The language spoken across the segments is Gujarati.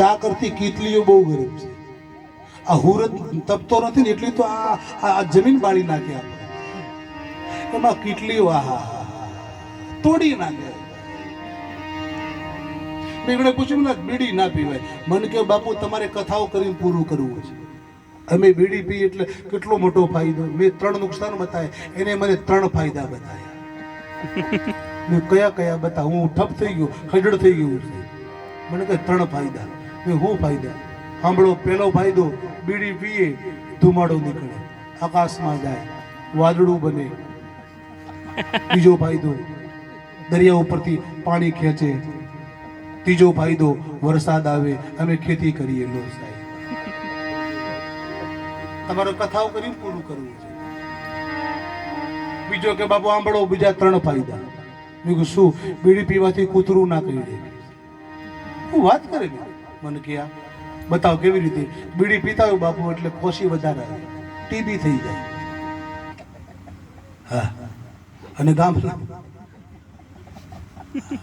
ચા કરતી કીટલીઓ બહુ ગરમ છે. આ હુરત તપતો નથી ને એટલી તો આ આ જમીન બાળી નાખે આપણે. એમાં કીટલીઓ આ હા હા હા તોડી નાખે. મેં એમણે પૂછ્યું ના બીડી ના પીવાય. મને કે બાપુ, તમારે કથાઓ કરીને પૂરું કરવું છે. અમે બીડી પી એટલે કેટલો મોટો ફાયદો. મેં ત્રણ નુકસાન બતાવ્યા એને મને ત્રણ ફાયદા બતાવ્યા મેં કયા કયા બતા હું ઠપ થઈ ગયો, ખજડ થઈ ગયું. છે મને કહે, ત્રણ ફાયદા. મેં હું ફાયદા સાંભળો પહેલો ફાયદો બીડી પીએ, ધુમાડો નીકળે. આકાશમાં જાય, વાદળું બને. બીજો ફાયદો દરિયા ઉપરથી પાણી ખેંચે. ત્રીજો ફાયદો વરસાદ આવે, અમે ખેતી કરીએ, લો તમારો કથાઓ કરીને પૂરું કરવું છે. બીજો કે, બાપુ આંબળો બીજા ત્રણ ફાયદા. મેં શું? બીડી પીવાથી કૂતરું ના કરી દે હું વાત કરે મને કે આ બતાવો કેવી રીતે? બીડી પીતા હોય બાપુ એટલે ખોશી વધારે આવે ટીબી થઈ જાય. હા. અને ગામ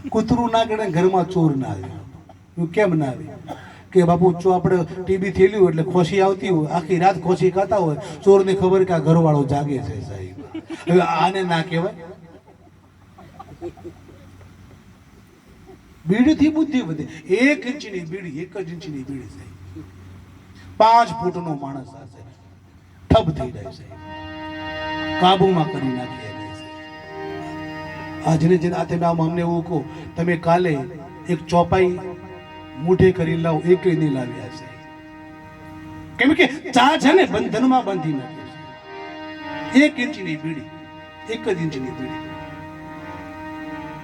કૂતરું ના ગણે ઘરમાં ચોર ના આવે. કેમ ના આવે? કે બાપુ, જો આપણે ટીબી થયેલી હોય એટલે ખોશી આવતી હોય, આખી રાત ખોશી ખાતા હોય, ચોરને ખબર કે આ ઘરવાળો જાગે છે સાહેબ. હવે આને ના કહેવાય? બીડીથી બુદ્ધિ વધે. એક ઇંચની બીડી, એક જ ઇંચની બીડી સાહેબ. પાંચ ફૂટનો માણસ હશે ઠપ થઈ જાય સાહેબ. કાબુમાં કરી નાખી આજને જેને આ તમે આમ અમને એવું કહો, તમે કાલે એક ચોપાઈ મૂઠે કરી લાવો એક નહીં લાવ્યા છે કેમ કે ચા છે ને બંધનમાં બાંધી નાખ્યું છે એક ઇંચની બીડી, એક જ ઇંચની બીડી.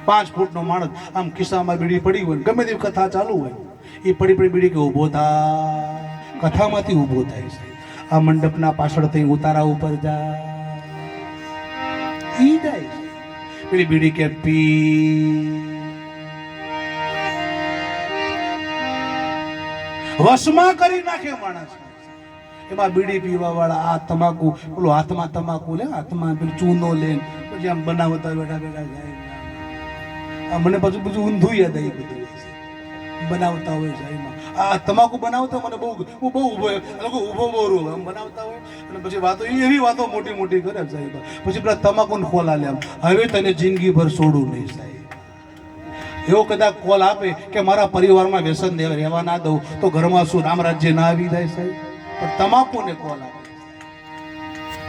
પાંચ ફૂટનો માણસ આમ ખિસ્સામાં બીડી પડી હોય ગમે તેવી કથા ચાલુ હોય, એ પડી પડી બીડી કે ઊભો થાય, કથામાંથી ઊભો થાય છે. આ મંડપના પાછળ થઈ ઉતારા ઉપર જાય. ઈ જાય પેલી બીડી કે પી. વસમાં કરી નાખે માણસ. એમાં બીડી પીવા વાળા આ તમાકુ, પેલો હાથમાં તમાકુ લે, હાથમાં પેલું ચૂનો લે પછી આમ બનાવતા બેઠા બેઠા જાય. મને પાછું બધું ઊંધું યાદ આવી બધું બનાવતા હોય સાહેબ આ તમાકુ બનાવતા મને બહુ હું બહુ ઊભો લોકો ઊભો બહુ રહું આમ બનાવતા હોય. અને પછી વાતો એવી વાતો મોટી મોટી કરે સાહેબ. પછી પેલા તમાકુને ખોલા લે આમ હવે તને જિંદગીભર છોડું નહીં સાહેબ. એવો કદાચ કોલ આપે કે મારા પરિવારમાં વ્યસન રહેવા ના દઉં, તો ઘરમાં શું રામ રાજ્ય ના આવી જાય સાહેબ? પણ તમાકુને કોલ આપે.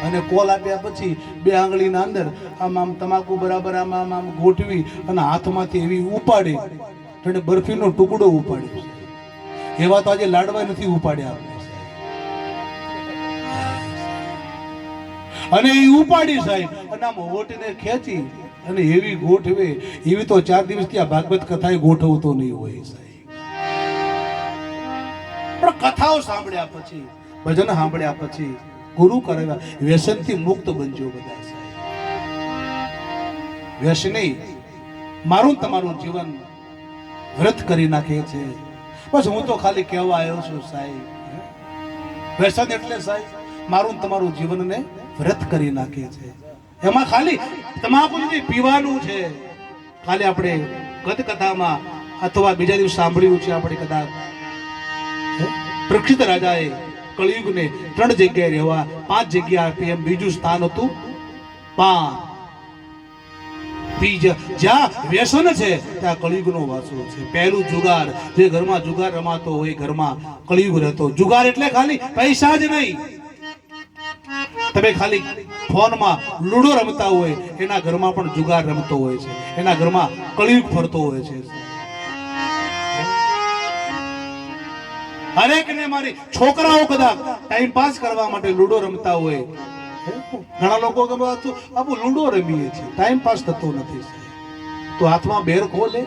અને કોલ આપ્યા પછી બે આંગળીના અંદર આમ આમ તમાકુ બરાબર આમ આમ ગોઠવી અને હાથમાંથી એવી ઉપાડે. એટલે બરફીનો ટુકડો ઉપાડે એવા તો આજે લાડવા નથી ઉપાડ્યા અને એ ઉપાડી સાહેબ, અને આમ હોટને ખેંચી અને એવી ગોઠવે. એવી તો ચાર દિવસ ત્યાં ભાગવત કથાએ ગોઠવતો નહીં હોય સાહેબ. પણ કથાઓ સાંભળ્યા પછી, ભજન સાંભળ્યા પછી ગુરુ કરાવ્યા વ્યસનથી મુક્ત બનજો બધા વ્યસ વ્યસની મારું તમારું જીવન વ્રત કરી નાખે છે. બસ હું તો ખાલી કહેવા આવ્યો છું સાહેબ. વ્યસન એટલે સાહેબ, મારું તમારું જીવનને વ્રત કરી નાખે છે. એમાં ખાલી તમાકુ પીવાનું છે. ખાલી આપણે ગત કથામાં અથવા બીજા દિવસ સાંભળ્યું છે આપણે કદાચ? પ્રક્ષિત રાજાએ કળિયુગને ત્રણ જગ્યાએ રહેવા, પાંચ જગ્યા આપી એમ બીજું સ્થાન હતું. જે ઘરમાં જુગાર રહેતો. જુગાર એટલે ખાલી પૈસા જ નહીં. તમે ખાલી ફોનમાં લૂડો રમતા હોય, એના ઘરમાં પણ જુગાર રમતો હોય છે. એના ઘરમાં કળિયુગ ફરતો હોય છે. હરેક ને મારી છોકરાઓ કદાચ ટાઈમ પાસ કરવા માટે લૂડો રમતા હોય. ઘણા લોકો બાપુ લૂડો રમીએ છીએ. ટાઈમ પાસ થતો નથી તો હાથમાં બેર ખોલે.